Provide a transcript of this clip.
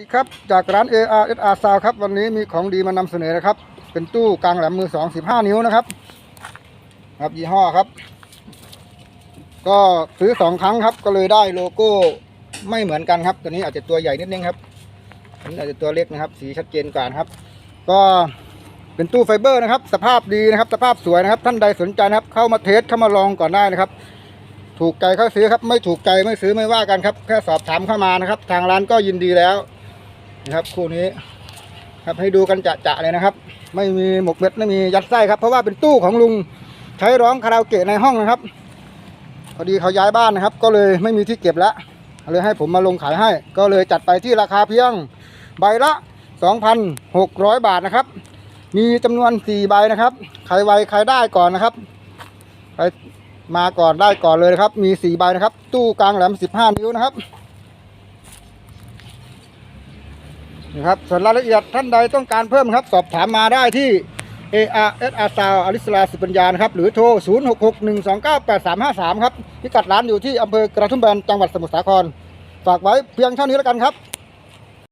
สดีครับ จากร้าน ARSR Sound ครับ วันนี้มีของดีมานำเสนอนะครับ เป็นตู้กลางแหลมมือสองสิบห้านิ้วนะครับ ครับยี่ห้อครับ ก็ซื้อสองครั้งครับ ก็เลยได้โลโก้ไม่เหมือนกันครับ ตัวนี้อาจจะตัวใหญ่นิดนึงครับอันนี้อาจจะตัวเล็กนะครับ สีชัดเจนกว่านครับ ก็เป็นตู้ไฟเบอร์นะครับ สภาพดีนะครับ สภาพสวยนะครับ ท่านใดสนใจนะครับ เข้ามาเทสเข้ามาลองก่อนได้นะครับถูกใจเข้าซื้อครับ ไม่ถูกใจไม่ซื้อไม่ว่ากันครับ แค่สอบถามเข้ามานะครับ ทางร้านก็ยินดีแล้ว นะครับคู่นี้ครับให้ดูกันจะๆเลยนะครับ ไม่มีหมกเม็ดไม่มียัดไส้ครับ เพราะว่าเป็นตู้ของลุงใช้ร้องคาราโอเกะในห้องนะครับพอดีเขาย้ายบ้านนะครับ ก็เลยไม่มีที่เก็บแล้วเลยให้ผมมาลงขายให้ ก็เลยจัดไปที่ราคาเพียงใบละ 2,600 บาทนะครับ มีจำนวน 4 ใบนะครับใครไวใครได้ก่อนนะครับใครมาก่อนได้ก่อนเลยนะครับ มี 4 ใบนะครับ ตู้กลางแหลม 15 นิ้วนะครับ นะครับส่วนรายละเอียดท่านใดต้องการเพิ่มครับ สอบถามมาได้ที่ ARS ซาวอลิสลาสุปัญญาครับหรือโทร 0661298353 ครับพิกัดร้านอยู่ที่อำเภอกระทุ่มแบนจังหวัดสมุทรสาคร ฝากไว้เพียงเท่านี้แล้วกันครับ